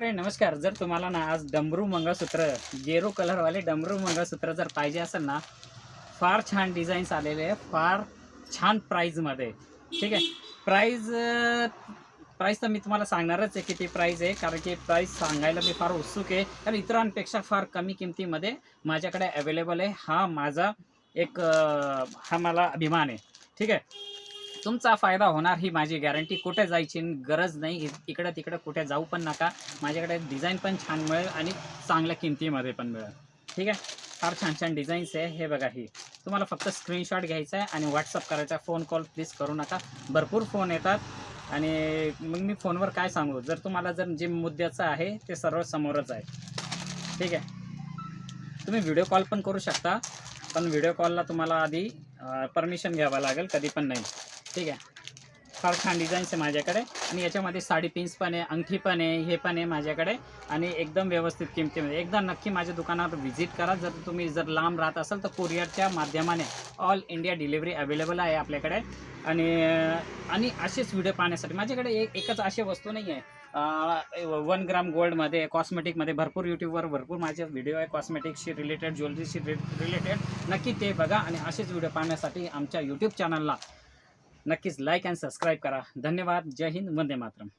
Friend नमस्कार. जर तुम्हाला ना आज डमरू मंगळसूत्र गेरो कलरवाले डमरू मंगळसूत्र जर पाहिजे असेल ना फार छान डिझाईन्स आलेले आहे फार छान प्राईजमध्ये ठीक आहे? प्राईज प्राईस तर मी तुम्हाला सांगणारच आहे किती प्राईज आहे कारण की प्राईस सांगायला मी फार उत्सुक आहे. कारण इतरांपेक्षा फार कमी किमतीमध्ये माझ्याकडे अवेलेबल आहे. हा माझा एक हा मला अभिमान आहे. ठीक आहे? तुमचा फायदा होणार ही माझी गॅरंटी कुठे जायची गरज नाही. इकडं तिकडं कुठे जाऊ पण नका. माझ्याकडे डिझाईन पण छान मिळेल आणि चांगल्या किमतीमध्ये पण मिळेल. ठीक आहे? फार छान छान डिझाईन्स आहे. हे बघा ही. तुम्हाला फक्त स्क्रीनशॉट घ्यायचा आहे आणि व्हॉट्सअप करायचा फोन कॉल प्लीज करू नका. भरपूर फोन येतात. आणि मग मी फोनवर काय सांगू? जर तुम्हाला जर जे मुद्द्याचं आहे ते सर्व समोरच आहे. ठीक आहे? तुम्ही व्हिडिओ कॉल पण करू शकता. पण व्हिडिओ कॉलला तुम्हाला आधी परमिशन घ्यावं लागेल. कधी पण नाही. ठीक आहे. फार छान डिझाईन्स आहे माझ्याकडे. आणि याच्यामध्ये साडी पिन्स पण आहे अंगठी पण आहे हे पण आहे माझ्याकडे. आणि एकदम व्यवस्थित किमतीमध्ये. एकदा नक्की माझ्या दुकानात व्हिजिट करा. जर तुम्ही जर लांब राहत असाल तर कुरिअरच्या माध्यमाने ऑल इंडिया डिलिव्हरी अवेलेबल आहे आपल्याकडे. आणि आणि असेच व्हिडिओ पाहण्यासाठी माझ्याकडे एक एकच अशी वस्तू नाही आहे वन ग्राम गोल्डमध्ये कॉस्मेटिकमध्ये भरपूर यूट्यूबवर भरपूर माझे व्हिडिओ आहे. कॉस्मेटिकशी रिलेटेड ज्वेलरीशी रिलेटेड नक्की ते बघा. आणि असेच व्हिडिओ पाहण्यासाठी आमच्या यूट्यूब चॅनलला नक्कीच लाईक अँड सबस्क्राईब करा. धन्यवाद. जय हिंद. वंदे मातरम.